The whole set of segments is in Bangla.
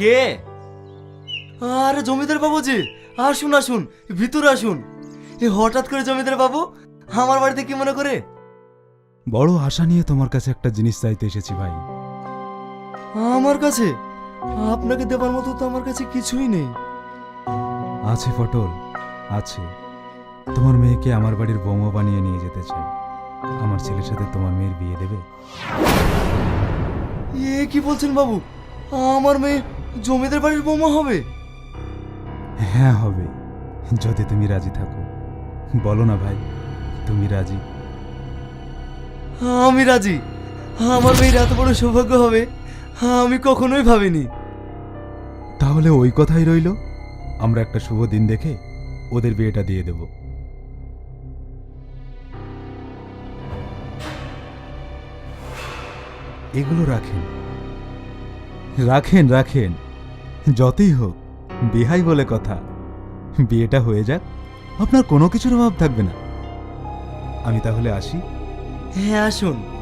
কে? আরে জমিদার বাবু জি আসুন আসুন ভিতরে আসুন। এ হঠাৎ করে জমিদার বাবু আমার বাড়িতে কি মনে করে? বড় আশা নিয়ে তোমার কাছে একটা জিনিস চাইতে এসেছি ভাই। আমার কাছে? আপনাকে দেবার মতো তো আমার কাছে কিছুই নেই। আছে পটল আছে। তোমার মেয়েকে আমার বাড়ির বৌমা বানিয়ে নিয়ে যেতে চাই। আমার ছেলের সাথে তোমার মেয়ের বিয়ে দেবে? এ কি বলছেন বাবু? আমার মেয়ে জমিদার বাড়ির বোমা হবে? হ্যাঁ হবে। যদি তুমি রাজি থাকো। বলো না ভাই তুমি রাজি? আমি রাজি। আমার মেয়ের এত বড় সৌভাগ্য হবে আমি কখনোই ভাবিনি। তাহলে ওই কথাই রইল। আমরা একটা শুভ দিন দেখে ওদের বিয়েটা দিয়ে দেব। এগুলো রাখেন। রাখেন রাখেন। যতই হোক, বিহাই বলে কথা। বিয়েটা হয়ে যাক, আপনার কোনো কিছুর অভাব থাকবে না। আমি তাহলে আসি? হ্যাঁ আসুন।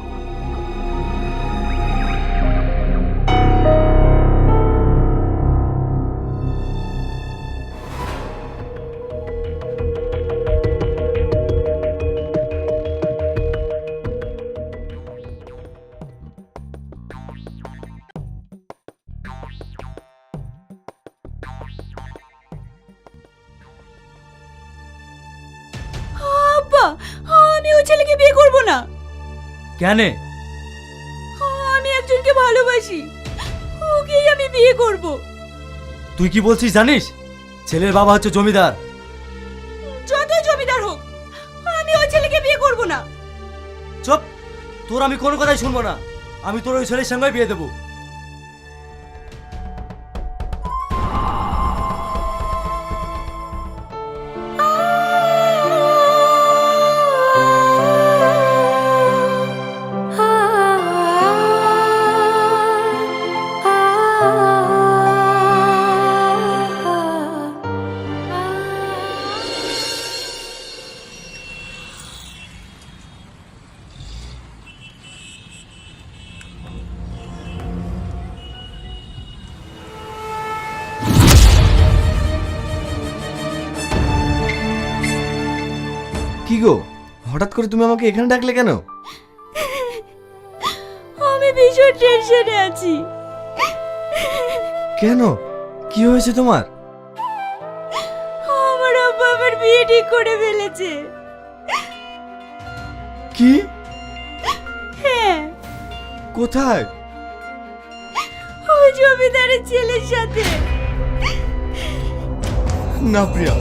আমি ওই ছেলেকে বিয়ে করব না। কেন? আমি একজনকে ভালোবাসি। ওকেই আমি বিয়ে করব। তুই কি বলছিস জানিস? ছেলের বাবা হচ্ছে জমিদার। যতই জমিদার হোক আমি ওই ছেলেকে বিয়ে করব না। চুপ! তোর আমি কোনো কথাই শুনব না। আমি তোর ওই ছেলের সঙ্গে বিয়ে দেবো। কি গো? হঠাৎ করে তুমি আমাকে এখানে ডাকলে কেন? আমি ভীষণ টেনশনে আছি। কেন? কি হয়েছে তোমার? আমার আব্বা আমার বিয়ে ঠিক করে ফেলেছে। কি? হ্যাঁ। কোথায়? ওই জমিদারের ছেলের সাথে। না প্রিয়া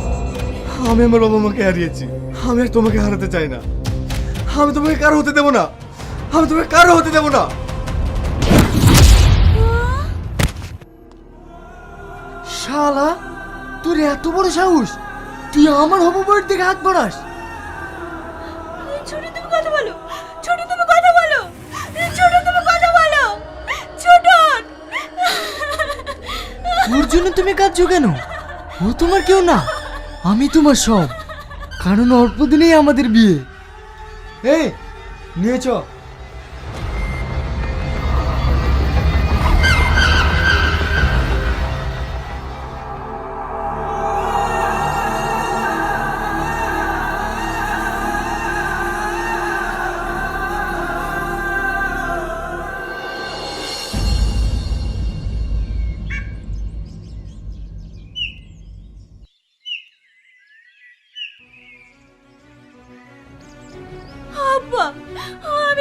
আমি আমার বাবা মাকে হারিয়েছি। আমি আর তোমাকে হারাতে চাই না। আমি তোমাকে কারও হতে দেবো না। আমি তোমাকে কারও হতে দেবো না। শালা তোর এত বড় সাহস? তুই আমার হবু বউয়ের দিকে হাত বাড়াস। ছোট তুমি কথা বলো। ছোট তুমি কথা বলো। ছোট তুমি কথা বলো। ছোট। ওর জন্য তুমি কাঁদছো কেন? ও তোমার কেউ না। আমি তোমার সব। কারণ অল্প দিনেই আমাদের বিয়ে। এই নিয়ে চ।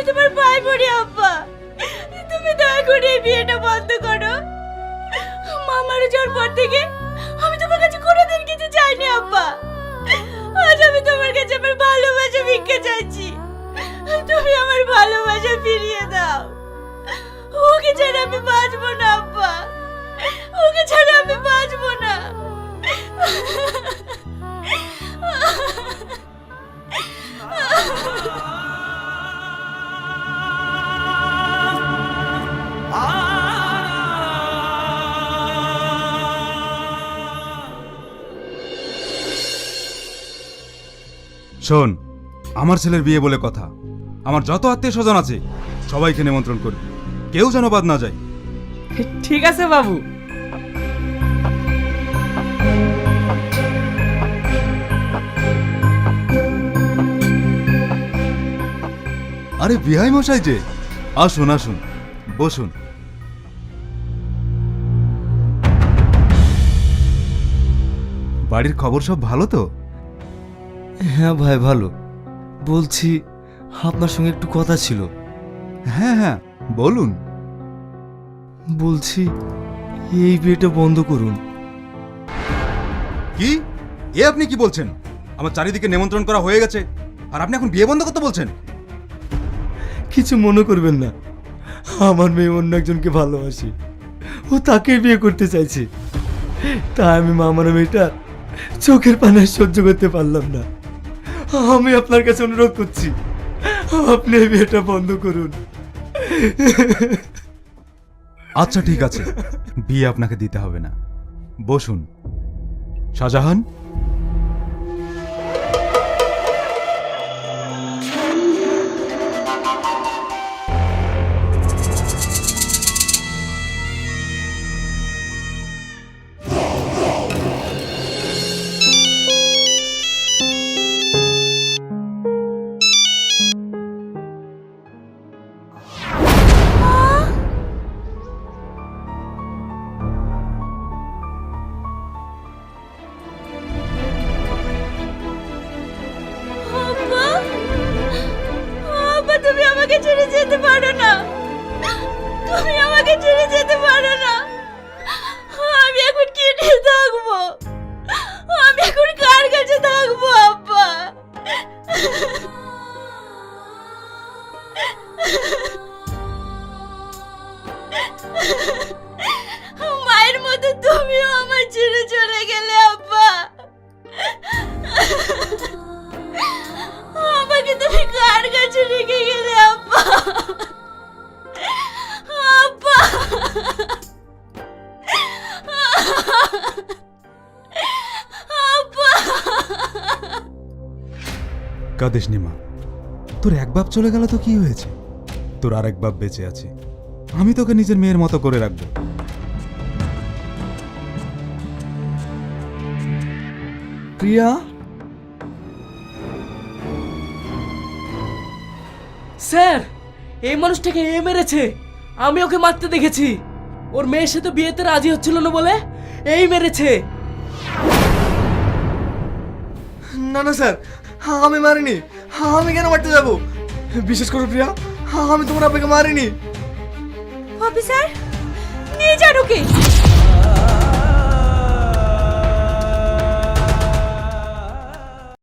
তোমার ভাই পড়ি, আব্বা। তুমি দয়া করে এই বিয়েটা বন্ধ করো। মামার যাওয়ার পর থেকে আমি তোমার কাছে কোনোদিন কিছু চাইনি, আব্বা। আজ আমি তোমার কাছে আমার ভালোবাসা ভিক্ষা চাইছি। তুমি আমার ভালোবাসা ফিরিয়ে দাও। ওকে ছাড়া আমি বাঁচবো না, আব্বা। ওকে ছাড়া আমি বাঁচবো না। শোন আমার ছেলের বিয়ে বলে কথা। আমার যত আত্মীয় স্বজন আছে সবাইকে নিমন্ত্রণ করবি কেউ যেন বাদ না যায়। ঠিক আছে বাবু। আরে বিহাই মশাই যে। আসুন আসুন বসুন। বাড়ির খবর সব ভালো তো? হ্যাঁ ভাই ভালো। বলছি আপনার সঙ্গে একটু কথা ছিল। হ্যাঁ হ্যাঁ বলুন। বলছি এই বিয়েটা বন্ধ করুন। কি? এ আপনি কি বলছেন? আমার চারিদিকে নিমন্ত্রণ করা হয়ে গেছে। আর আপনি এখন বিয়ে বন্ধ করতে বলছেন? কিছু মনে করবেন না। আমার মেয়ে অন্য একজনকে ভালোবাসি। ও তাকে বিয়ে করতে চাইছে। তাই আমি মামার মেয়েটা চোখের পানে আর সহ্য করতে পারলাম না। আমি আপনার কাছে অনুরোধ করছি। আপনি এই বিয়েটা বন্ধ করুন। আচ্ছা ঠিক আছে। বিয়ে আপনাকে দিতে হবে না। বসুন। শাহজাহান? যেতে পারো না। তুমি আমাকে ছেড়ে যেতে পারো না। আমি এখন কি নিয়ে থাকব। আমি এখন কার কাছে থাকব, আব্বা? মায়ের মতো তুমিও আমার ছেড়ে চলে গেলে, আব্বা। আমাকে তুমি কার কাছে রেখে গেলে? আব্বা আব্বা আব্বা কাঁদিস নি মা। তোর এক বাপ চলে গেল তো কি হয়েছে? তোর আরেক বাপ বেঁচে আছে। আমি তোকে নিজের মেয়ের মতো করে রাখব। প্রিয়া? স্যার! এই মানুষটাকে এ মেরেছে। আমি ওকে মারতে দেখেছি। ওর মেয়ের সাথে বিয়েতে রাজি হচ্ছিল না বলে এই মেরেছে। না না স্যার আমি মারিনি। আমি কেন মারতে যাব? বিশেষ করে প্রিয়া আমি তোমার আপনাকে মারিনি। অফিসার নিয়ে যান ওকে।